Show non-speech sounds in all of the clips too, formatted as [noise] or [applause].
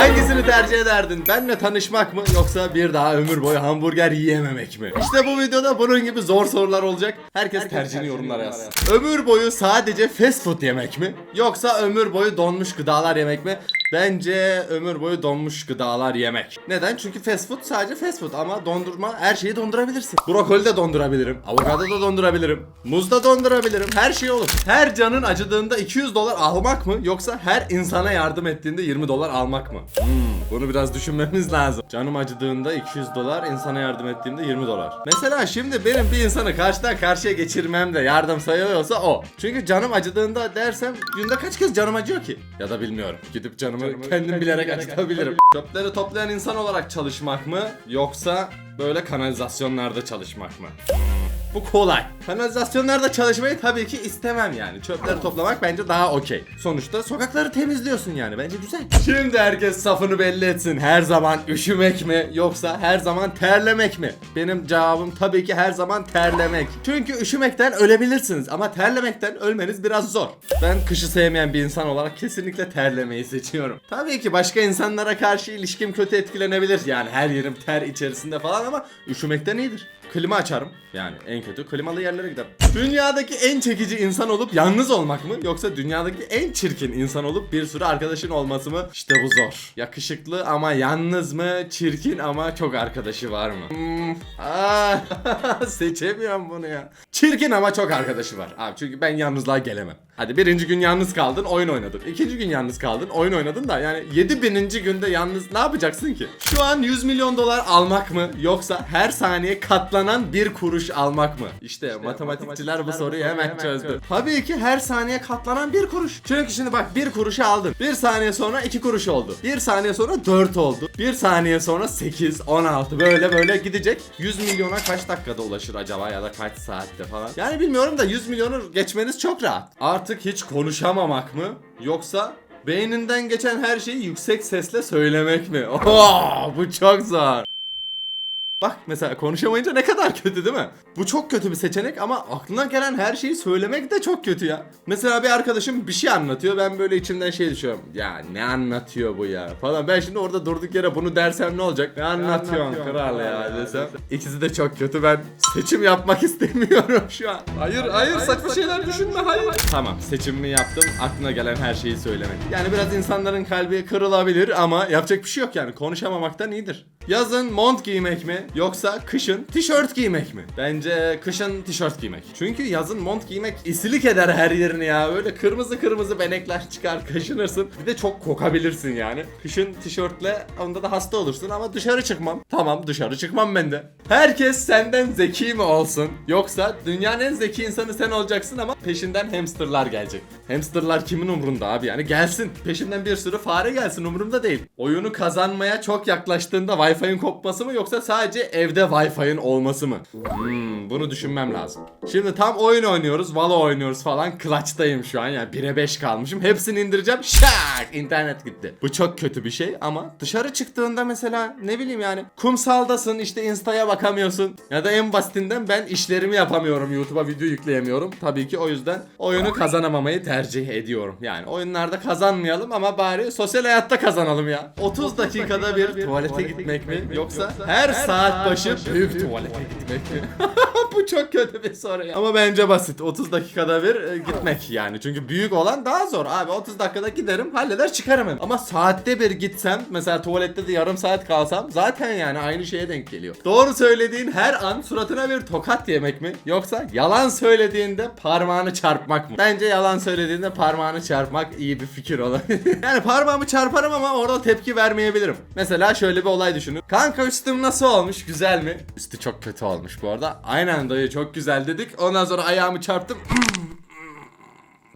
Hangisini tercih ederdin? Benle tanışmak mı yoksa bir daha ömür boyu hamburger yiyememek mi? İşte bu videoda bunun gibi zor sorular olacak. Herkes, tercihini yorumlara yazsın. Ömür boyu sadece fast food yemek mi? Yoksa ömür boyu donmuş gıdalar yemek mi? Bence ömür boyu donmuş gıdalar yemek. Neden? Çünkü fast food sadece fast food ama dondurma her şeyi dondurabilirsin. Brokoli de dondurabilirim. Avokado da dondurabilirim. Muz da dondurabilirim. Her şey olur. Her canın acıdığında 200 dolar almak mı yoksa her insana yardım ettiğinde 20 dolar almak mı? Hmm, bunu biraz düşünmemiz lazım. Canım acıdığında 200 dolar, insana yardım ettiğimde 20 dolar. Mesela şimdi benim bir insanı karşıdan karşıya geçirmem de yardım sayılıyorsa o. Çünkü canım acıdığında dersem günde kaç kez canım acıyor ki? Ya da bilmiyorum. Gidip canımı kendim bilerek acıtabilirim. Çöpleri toplayan insan olarak çalışmak mı yoksa böyle kanalizasyonlarda çalışmak mı? Bu kolay. Kanalizasyonlarda çalışmayı tabii ki istemem yani. Çöpleri toplamak bence daha okey. Sonuçta sokakları temizliyorsun yani. Bence güzel. Şimdi herkes safını belli etsin. Her zaman üşümek mi yoksa her zaman terlemek mi? Benim cevabım tabii ki her zaman terlemek. Çünkü üşümekten ölebilirsiniz ama terlemekten ölmeniz biraz zor. Ben kışı sevmeyen bir insan olarak kesinlikle terlemeyi seçiyorum. Tabii ki başka insanlara karşı ilişkim kötü etkilenebilir. Yani her yerim ter içerisinde falan ama üşümekten iyidir. Klima açarım. Yani en kötü klimalı yerlere giderim. Dünyadaki en çekici insan olup yalnız olmak mı? Yoksa dünyadaki en çirkin insan olup bir sürü arkadaşın olması mı? İşte bu zor. Yakışıklı ama yalnız mı? Çirkin ama çok arkadaşı var mı? Hmm. Aa, [laughs] seçemiyorum bunu ya. Çirkin ama çok arkadaşı var. Abi çünkü ben yalnızlığa gelemem. Hadi birinci gün yalnız kaldın oyun oynadın. İkinci gün yalnız kaldın oyun oynadın da yani yedi bininci günde yalnız ne yapacaksın ki? Şu an 100 milyon dolar almak mı yoksa her saniye katlanan bir kuruş almak mı? İşte, matematikçiler bu soruyu hemen çözdü. Tabii ki her saniye katlanan bir kuruş. Çünkü şimdi bak bir kuruşu aldın. Bir saniye sonra iki kuruş oldu. Bir saniye sonra 4 oldu. Bir saniye sonra 8, 16 böyle böyle gidecek. 100 milyona kaç dakikada ulaşır acaba ya da kaç saatte falan. Yani bilmiyorum da 100 milyonu geçmeniz çok rahat. Artık hiç konuşamamak mı yoksa beyninden geçen her şeyi yüksek sesle söylemek mi? [laughs] Oo, bu çok zor. Bak mesela konuşamayınca ne kadar kötü değil mi? Bu çok kötü bir seçenek ama aklına gelen her şeyi söylemek de çok kötü ya. Mesela bir arkadaşım bir şey anlatıyor ben böyle içimden şey düşünüyorum. Ya ne anlatıyor bu ya falan. Ben şimdi orada durduk yere bunu dersem ne olacak? Ne anlatıyorsun kral ya desem. İkisi de çok kötü ben seçim yapmak [laughs] istemiyorum şu an. Hayır hayır saçma şeyler düşünme hayır. Tamam seçimimi yaptım aklına gelen her şeyi söylemek. Yani biraz insanların kalbi kırılabilir ama yapacak bir şey yok yani konuşamamaktan iyidir. Yazın mont giymek mi yoksa kışın tişört giymek mi? Bence kışın tişört giymek. Çünkü yazın mont giymek isilik eder her yerini ya. Öyle kırmızı kırmızı benekler çıkar kaşınırsın. Bir de çok kokabilirsin yani. Kışın tişörtle onda da hasta olursun ama dışarı çıkmam. Tamam dışarı çıkmam ben de. Herkes senden zeki mi olsun? Yoksa dünyanın en zeki insanı sen olacaksın ama peşinden hamsterlar gelecek. Hamsterlar kimin umrunda abi yani gelsin. Peşinden bir sürü fare gelsin umurumda değil. Oyunu kazanmaya çok yaklaştığında Wi-Fi'nin kopması mı yoksa sadece evde Wi-Fi'nin olması mı? Hmm, bunu düşünmem lazım. Şimdi tam oyun oynuyoruz, Valo oynuyoruz falan. Clutch'tayım şu an yani 1'e 5 kalmışım. Hepsini indireceğim. Şak! internet gitti. Bu çok kötü bir şey ama dışarı çıktığında mesela ne bileyim yani kumsaldasın işte Insta'ya bakamıyorsun. Ya da en basitinden ben işlerimi yapamıyorum. YouTube'a video yükleyemiyorum. Tabii ki o yüzden oyunu kazanamamayı tercih ediyorum. Yani oyunlarda kazanmayalım ama bari sosyal hayatta kazanalım ya. 30 dakikada bir tuvalete gitmek mi yoksa her saat başı büyük tuvalete gitmek? [laughs] [laughs] Bu çok kötü bir soru ya. Ama bence basit. 30 dakikada bir e, gitmek yani. Çünkü büyük olan daha zor. Abi 30 dakikada giderim halleder çıkarım hemen. Ama saatte bir gitsem mesela tuvalette de yarım saat kalsam zaten yani aynı şeye denk geliyor. Doğru söylediğin her an suratına bir tokat yemek mi? Yoksa yalan söylediğinde parmağını çarpmak mı? Bence yalan söylediğinde parmağını çarpmak iyi bir fikir olabilir. [laughs] yani parmağımı çarparım ama orada tepki vermeyebilirim. Mesela şöyle bir olay düşünün. Kanka üstüm nasıl olmuş? Güzel mi? Üstü çok kötü olmuş bu arada. Aynen dayı çok güzel dedik. Ondan sonra ayağımı çarptım.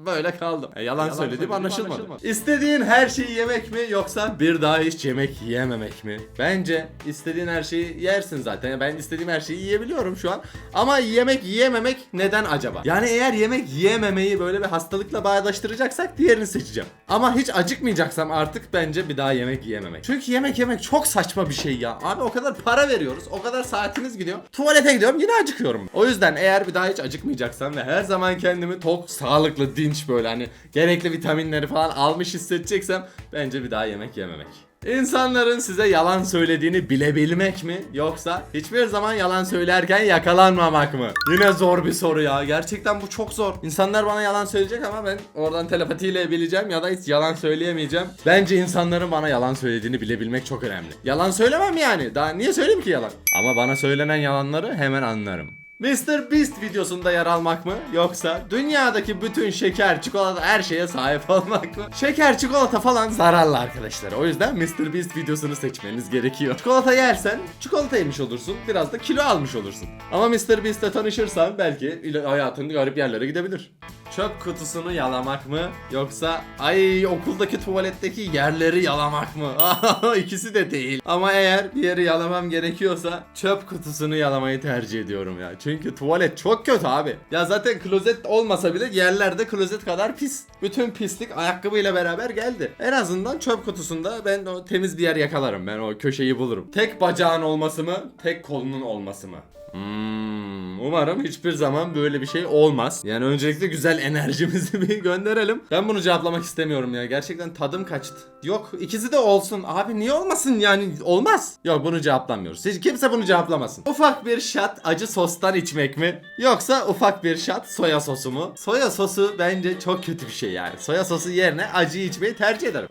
Böyle kaldım. E, yalan, söylediğim anlaşılmadı. İstediğin her şeyi yemek mi yoksa bir daha hiç yemek yememek mi? Bence istediğin her şeyi yersin zaten. Yani Ben istediğim her şeyi yiyebiliyorum şu an. Ama yemek yiyememek neden acaba? Yani eğer yemek yiyememeyi böyle bir hastalıkla bağdaştıracaksak diğerini seçeceğim. Ama hiç acıkmayacaksam artık bence bir daha yemek yiyememek. Çünkü yemek yemek çok saçma bir şey ya. Abi o kadar para veriyoruz. O kadar saatiniz gidiyor. Tuvalete gidiyorum yine acıkıyorum. O yüzden eğer bir daha hiç acıkmayacaksam ve her zaman kendimi tok, sağlıklı, dinç böyle hani gerekli vitaminleri falan almış hissedeceksem bence bir daha yemek yememek. İnsanların size yalan söylediğini bilebilmek mi? Yoksa hiçbir zaman yalan söylerken yakalanmamak mı? Yine zor bir soru ya. Gerçekten bu çok zor. İnsanlar bana yalan söyleyecek ama ben oradan telepatiyle bileceğim ya da hiç yalan söyleyemeyeceğim. Bence insanların bana yalan söylediğini bilebilmek çok önemli. Yalan söylemem yani. Daha niye söyleyeyim ki yalan? Ama bana söylenen yalanları hemen anlarım. Mr. Beast videosunda yer almak mı? Yoksa dünyadaki bütün şeker, çikolata her şeye sahip olmak mı? Şeker, çikolata falan zararlı arkadaşlar. O yüzden Mr. Beast videosunu seçmeniz gerekiyor. Çikolata yersen çikolata yemiş olursun. Biraz da kilo almış olursun. Ama Mr. Beast'le tanışırsan belki hayatın garip yerlere gidebilir. Çöp kutusunu yalamak mı? Yoksa ay okuldaki tuvaletteki yerleri yalamak mı? [laughs] İkisi de değil. Ama eğer bir yeri yalamam gerekiyorsa çöp kutusunu yalamayı tercih ediyorum ya. Çünkü tuvalet çok kötü abi. Ya zaten klozet olmasa bile yerlerde klozet kadar pis. Bütün pislik ayakkabıyla beraber geldi. En azından çöp kutusunda ben o temiz bir yer yakalarım. Ben o köşeyi bulurum. Tek bacağın olması mı? Tek kolunun olması mı? Hmm, umarım hiçbir zaman böyle bir şey olmaz. Yani öncelikle güzel enerjimizi [laughs] bir gönderelim. Ben bunu cevaplamak istemiyorum ya. Gerçekten tadım kaçtı. Yok ikisi de olsun. Abi niye olmasın yani olmaz. Yok bunu cevaplamıyoruz. Hiç kimse bunu cevaplamasın. Ufak bir şat acı sostan içmek mi? Yoksa ufak bir şat soya sosu mu? Soya sosu bence çok kötü bir şey yani. Soya sosu yerine acıyı içmeyi tercih ederim.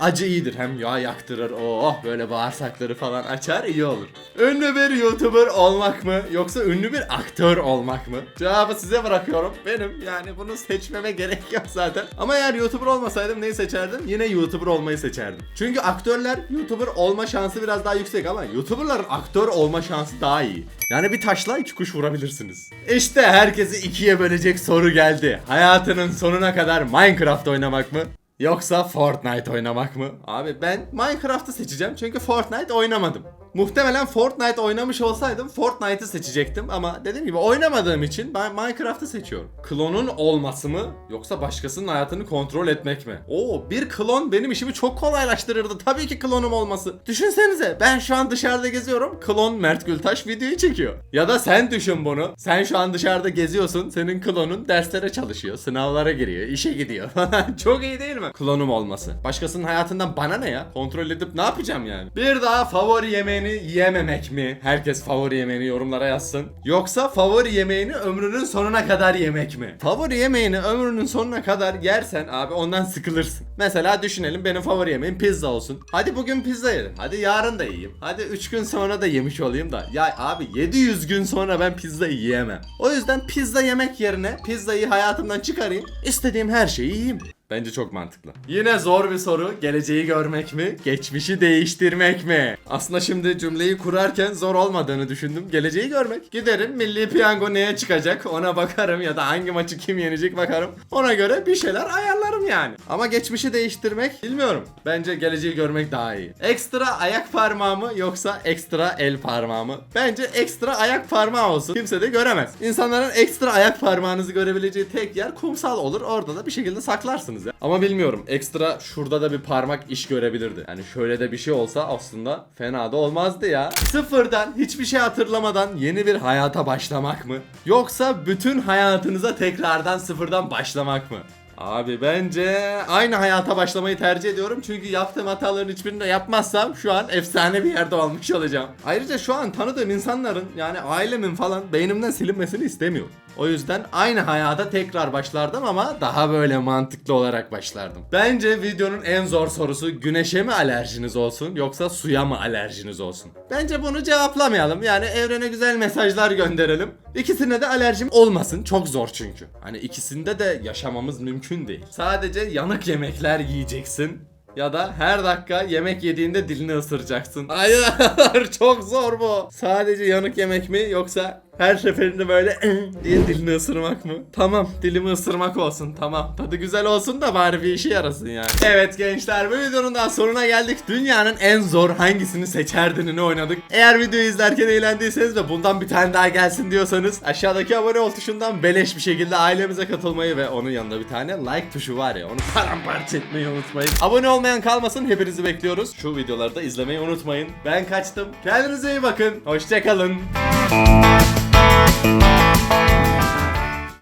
Acı iyidir hem yağ yaktırır. Oh böyle bağırsakları falan açar iyi olur. Ünlü bir YouTuber olmak mı yoksa ünlü bir aktör olmak mı? Cevabı size bırakıyorum. Benim yani bunu seçmeme gerek yok zaten. Ama eğer YouTuber olmasaydım neyi seçerdim? Yine YouTuber olmayı seçerdim. Çünkü aktörler YouTuber olma şansı biraz daha yüksek ama YouTuberların aktör olma şansı daha iyi. Yani bir taşla iki kuş vurabilirsiniz. İşte herkesi ikiye bölecek soru geldi. Hayatının sonuna kadar Minecraft oynamak mı? Yoksa Fortnite oynamak mı? Abi ben Minecraft'ı seçeceğim çünkü Fortnite oynamadım. Muhtemelen Fortnite oynamış olsaydım Fortnite'ı seçecektim ama dediğim gibi oynamadığım için ben Minecraft'ı seçiyorum. Klonun olması mı yoksa başkasının hayatını kontrol etmek mi? Oo bir klon benim işimi çok kolaylaştırırdı. Tabii ki klonum olması. Düşünsenize ben şu an dışarıda geziyorum. Klon Mert Gültaş videoyu çekiyor. Ya da sen düşün bunu. Sen şu an dışarıda geziyorsun. Senin klonun derslere çalışıyor. Sınavlara giriyor. işe gidiyor [laughs] çok iyi değil mi? Klonum olması. Başkasının hayatından bana ne ya? Kontrol edip ne yapacağım yani? Bir daha favori yemeğini yememek mi? Herkes favori yemeğini yorumlara yazsın. Yoksa favori yemeğini ömrünün sonuna kadar yemek mi? Favori yemeğini ömrünün sonuna kadar yersen abi ondan sıkılırsın. Mesela düşünelim benim favori yemeğim pizza olsun. Hadi bugün pizza yedim. Hadi yarın da yiyeyim. Hadi 3 gün sonra da yemiş olayım da. Ya abi 700 gün sonra ben pizza yiyemem. O yüzden pizza yemek yerine pizzayı hayatımdan çıkarayım. istediğim her şeyi yiyeyim. Bence çok mantıklı. Yine zor bir soru. Geleceği görmek mi? Geçmişi değiştirmek mi? Aslında şimdi cümleyi kurarken zor olmadığını düşündüm. Geleceği görmek. Giderim milli piyango neye çıkacak ona bakarım ya da hangi maçı kim yenecek bakarım. Ona göre bir şeyler ayarlarım yani. Ama geçmişi değiştirmek bilmiyorum. Bence geleceği görmek daha iyi. Ekstra ayak parmağı mı yoksa ekstra el parmağı mı? Bence ekstra ayak parmağı olsun. Kimse de göremez. İnsanların ekstra ayak parmağınızı görebileceği tek yer kumsal olur. Orada da bir şekilde saklarsınız ya. Ama bilmiyorum. Ekstra şurada da bir parmak iş görebilirdi. Yani şöyle de bir şey olsa aslında fena da olmazdı ya. Sıfırdan hiçbir şey hatırlamadan yeni bir hayata başlamak mı? Yoksa bütün hayatınıza tekrardan sıfırdan başlamak mı? Abi bence aynı hayata başlamayı tercih ediyorum çünkü yaptığım hataların hiçbirini de yapmazsam şu an efsane bir yerde olmuş olacağım. Ayrıca şu an tanıdığım insanların yani ailemin falan beynimden silinmesini istemiyorum. O yüzden aynı hayata tekrar başlardım ama daha böyle mantıklı olarak başlardım. Bence videonun en zor sorusu güneşe mi alerjiniz olsun yoksa suya mı alerjiniz olsun? Bence bunu cevaplamayalım. Yani evrene güzel mesajlar gönderelim. İkisine de alerjim olmasın. Çok zor çünkü. Hani ikisinde de yaşamamız mümkün değil. Sadece yanık yemekler yiyeceksin. Ya da her dakika yemek yediğinde dilini ısıracaksın. Hayır [laughs] çok zor bu. Sadece yanık yemek mi yoksa her seferinde böyle diye dilini ısırmak mı? Tamam dilimi ısırmak olsun tamam. Tadı güzel olsun da bari bir işe yarasın yani. Evet gençler bu videonun daha sonuna geldik. Dünyanın en zor hangisini seçerdinini oynadık. Eğer videoyu izlerken eğlendiyseniz ve bundan bir tane daha gelsin diyorsanız aşağıdaki abone ol tuşundan beleş bir şekilde ailemize katılmayı ve onun yanında bir tane like tuşu var ya onu paramparça etmeyi unutmayın. Abone olmayan kalmasın hepinizi bekliyoruz. Şu videoları da izlemeyi unutmayın. Ben kaçtım. Kendinize iyi bakın. Hoşçakalın.